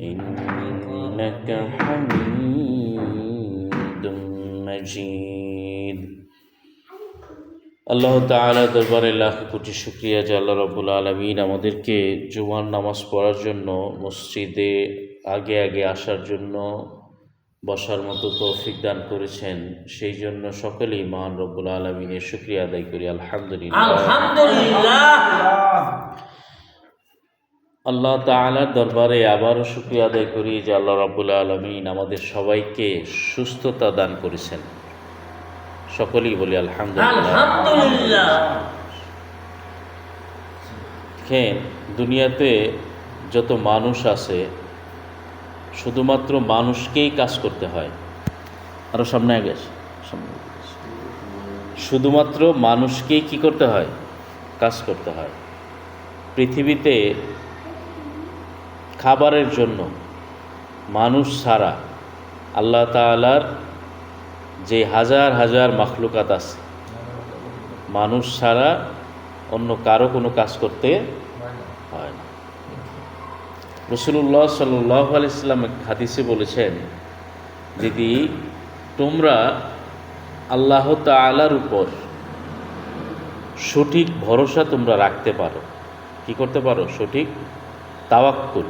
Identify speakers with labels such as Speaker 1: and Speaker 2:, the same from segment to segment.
Speaker 1: إنك حميد مجيد আল্লাহ তাআলা দরবারে লাখ কোটি শুক্রিয়া যে আল্লাহ রব্বুল আলমিন আমাদেরকে জুমার নামাজ পড়ার জন্য মসজিদে আগে আগে আসার জন্য বসার মতো তৌফিক দান করেছেন সেই জন্য সকলেই মহান রব্বুল আলমিনের শুক্রিয়া আদায় করি আলহামদুলিল্লাহ
Speaker 2: আলহামদুলিল্লাহ
Speaker 1: আল্লাহ তাআলার দরবারে আবারও শুক্রিয়া আদায় করি যে আল্লাহ রাব্বুল আলমিন আমাদের সবাইকে সুস্থতা দান করেছেন। সকলেই বলি আলহামদুলিল্লাহ।
Speaker 2: আলহামদুলিল্লাহ।
Speaker 1: দেখেন দুনিয়াতে যত মানুষ আছে শুধুমাত্র মানুষকেই কাজ করতে হয়। আরও সামনে আগে সামনে শুধুমাত্র মানুষকেই কি করতে হয়? কাজ করতে হয়। পৃথিবীতে খাবারের জন্য মানুষ ছাড়া আল্লাহ তাআলার যে হাজার হাজার মাখলুকাত আছে, মানুষ ছাড়া অন্য কারও কোনো কাজ করতে হয় না। রসুল্লাহ সাল্লাহ আলাইসাল্লাম হাদিসে বলেছেন যদি তোমরা আল্লাহ তালার উপর সঠিক ভরসা তোমরা রাখতে পারো। কি করতে পারো? সঠিক তাওয়াক্কুল।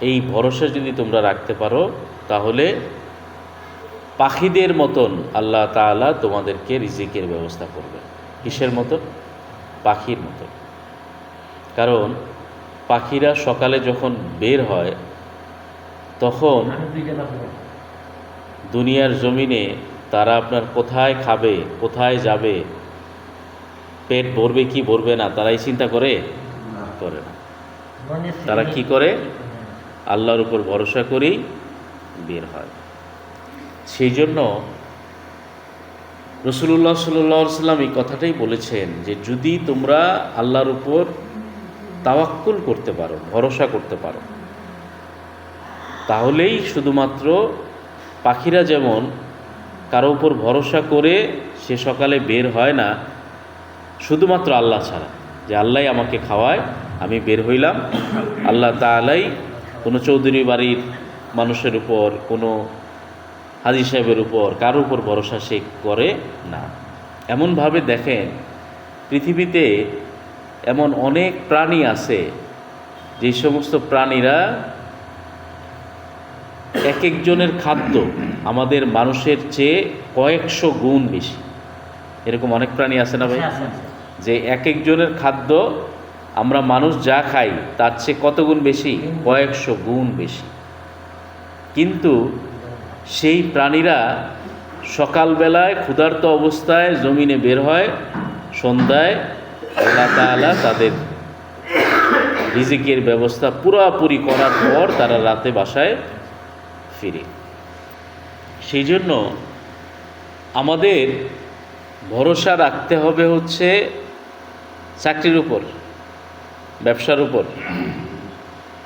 Speaker 1: এই ভরসা যদি তোমরা রাখতে পারো, তাহলে পাখিদের মতন আল্লাহ তাআলা তোমাদেরকে রিজিকের ব্যবস্থা করবে। কিসের মতন? পাখির মতন। কারণ পাখিরা সকালে যখন বের হয়, তখন দুনিয়ার জমিনে তারা আপনার কোথায় খাবে, কোথায় যাবে, পেট ভরবে কি ভরবে না, তারাই চিন্তা করে? করে না। তারা কি করে? আল্লাহর উপর ভরসা করেই বের হয়। সেই জন্য রসুল্লাহ সাল্লাহ সাল্লাম এই কথাটাই বলেছেন যে, যদি তোমরা আল্লাহর উপর তাওয়াক্কুল করতে পারো, ভরসা করতে পারো, তাহলেই শুধুমাত্র পাখিরা যেমন কারও উপর ভরসা করে সে সকালে বের হয় না, শুধুমাত্র আল্লাহ ছাড়া, যে আল্লাহ আমাকে খাওয়ায় আমি বের হইলাম। আল্লাহ তালাই কোনো চৌধুরী বাড়ির মানুষের উপর কোনো হাজি সাহেবের উপর কারও উপর ভরসা সে করে না। এমনভাবে দেখেন পৃথিবীতে এমন অনেক প্রাণী আছে যে সমস্ত প্রাণীরা এক একজনের খাদ্য আমাদের মানুষের চেয়ে কয়েকশো গুণ বেশি। এরকম অনেক প্রাণী আছে না ভাই? যে এক একজনের খাদ্য আমরা মানুষ যা খাই, তার চেয়ে কত গুণ বেশি? কয়েকশো গুণ বেশি। কিন্তু সেই প্রাণীরা সকালবেলায় ক্ষুধার্ত অবস্থায় জমিনে বের হয়, সন্ধ্যায় আল্লাহ তাআলা তাদের রিজিকের ব্যবস্থা পুরাপুরি করার পর তারা রাতে বাসায় ফিরে। সেই জন্য আমাদের ভরসা রাখতে হবে হচ্ছে চাকরির উপর। ব্যবসার উপর,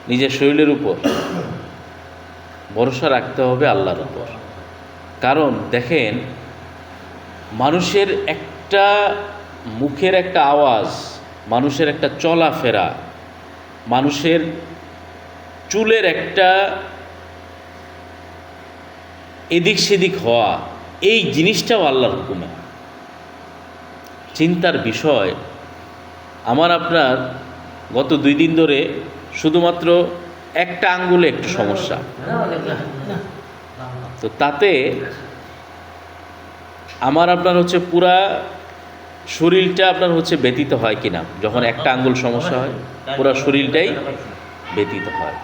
Speaker 1: নিজের শরীরের উপর ভরসা রাখতে হবে আল্লাহর উপর। কারণ দেখেন, মানুষের একটা মুখের একটা আওয়াজ, মানুষের একটা চলাফেরা, মানুষের চুলের একটা এদিক সেদিক হওয়া, এই জিনিসটাও আল্লাহর হুকুমে। চিন্তার বিষয়, আমার আপনার গত দুই দিন ধরে শুধুমাত্র একটা আঙ্গুলে একটু সমস্যা। তো তাতে আমার আপনার হচ্ছে পুরা শরীরটা আপনার হচ্ছে ব্যতীত হয় কিনা, যখন একটা আঙ্গুল সমস্যা হয়, পুরা শরীরটাই ব্যতীত হয়।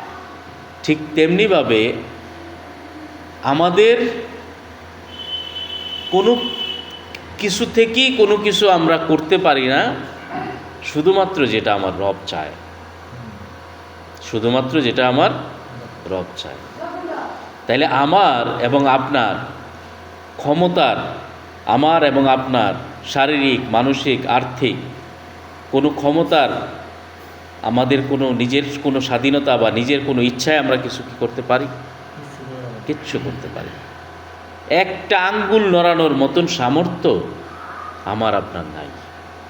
Speaker 1: ঠিক তেমনিভাবে আমাদের কোনো কিছু থেকেই কোনো কিছু আমরা করতে পারি না শুধুমাত্র যেটা আমার রব চায়। শুধুমাত্র যেটা আমার রব চায়। তাইলে আমার এবং আপনার ক্ষমতার, আমার এবং আপনার শারীরিক, মানসিক, আর্থিক কোনো ক্ষমতার, আমাদের কোনো নিজের কোনো স্বাধীনতা বা নিজের কোনো ইচ্ছায় আমরা কিছু কি করতে পারি? কিচ্ছু করতে পারি একটা আঙ্গুল নড়ানোর মতন সামর্থ্য আমার, আপনার নাই।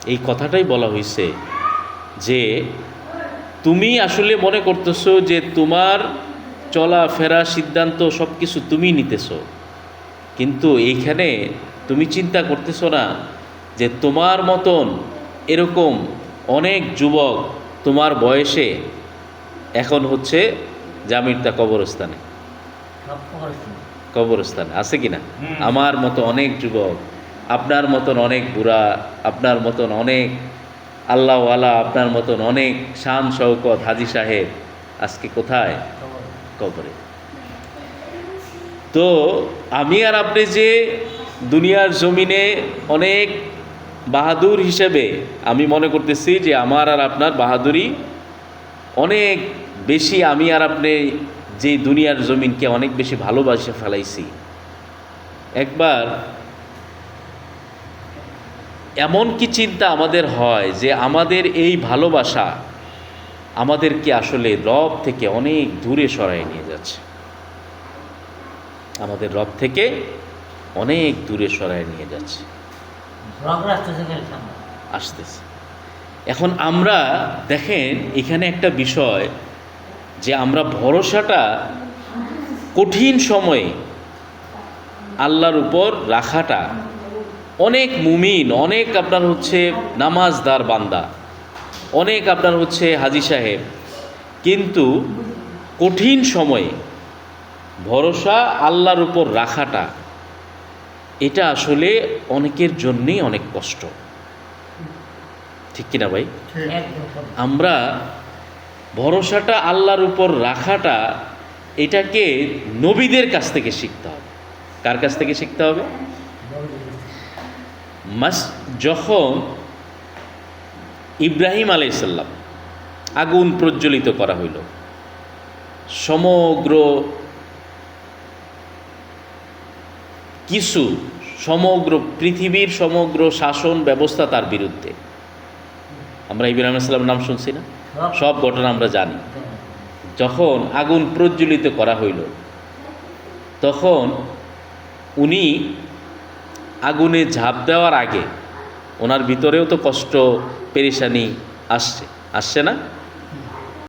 Speaker 1: এই কথাটাই বলা হয়েছে যে তুমি আসলে মনে করতেছো যে তোমার চলাফেরা সিদ্ধান্ত সব কিছু তুমি নিতেছো। কিন্তু এইখানে তুমি চিন্তা করতেছো না যে তোমার মতন এরকম অনেক যুবক তোমার বয়সে এখন হচ্ছে জামিরতা কবরস্থানে। কবরস্থানে। আছে কি না আমার মতো অনেক যুবক আপনার মতন অনেক বুড়া, আপনার মতন অনেক আল্লাহওয়ালা, আপনার মতন অনেক শান শৌকত হাজি সাহেব, আজকে কোথায়? কবরে। তো আমি আর আপনি যে দুনিয়ার জমিনে অনেক বাহাদুর হিসেবে আমি মনে করতেছি যে আমার আর আপনার বাহাদুরি অনেক বেশি, আমি আর আপনি যে দুনিয়ার জমিনকে অনেক বেশি ভালোবাসে ফেলাইছি। একবার এমন কি চিন্তা আমাদের হয় যে আমাদের এই ভালোবাসা আমাদেরকে আসলে রব থেকে অনেক দূরে সরাই নিয়ে যাচ্ছে। আমাদের রব থেকে অনেক দূরে সরাই নিয়ে যাচ্ছে। আসতেছে। এখন আমরা দেখেন এখানে একটা বিষয় যে আমরা ভরসাটা কঠিন সময়ে আল্লাহর উপর রাখাটা অনেক মুমিন, অনেক আপনার হচ্ছে নামাজদার বান্দা, অনেক আপনার হচ্ছে হাজি সাহেব। কিন্তু কঠিন সময়ে ভরসা আল্লাহর উপর রাখাটা, এটা আসলে অনেকের জন্যেই অনেক কষ্ট। ঠিক কিনা ভাই? আমরা ভরসাটা আল্লাহর উপর রাখাটা এটাকে নবীদের কাছ থেকে শিখতে হবে। কার কাছ থেকে শিখতে হবে? মাস যখন ইব্রাহিম আলাইসাল্লাম আগুন প্রজ্বলিত করা হইল, সমগ্র কিছু, সমগ্র পৃথিবীর সমগ্র শাসন ব্যবস্থা তার বিরুদ্ধে। আমরা ইব্রাহিম আলাইসাল্লাম নাম শুনছি না? সব ঘটনা আমরা জানি। যখন আগুন প্রজ্বলিত করা হইল, তখন উনি আগুনে ঝাঁপ দেওয়ার আগে ওনার ভিতরেও তো কষ্ট পেরেশানি আসছে আসছে না?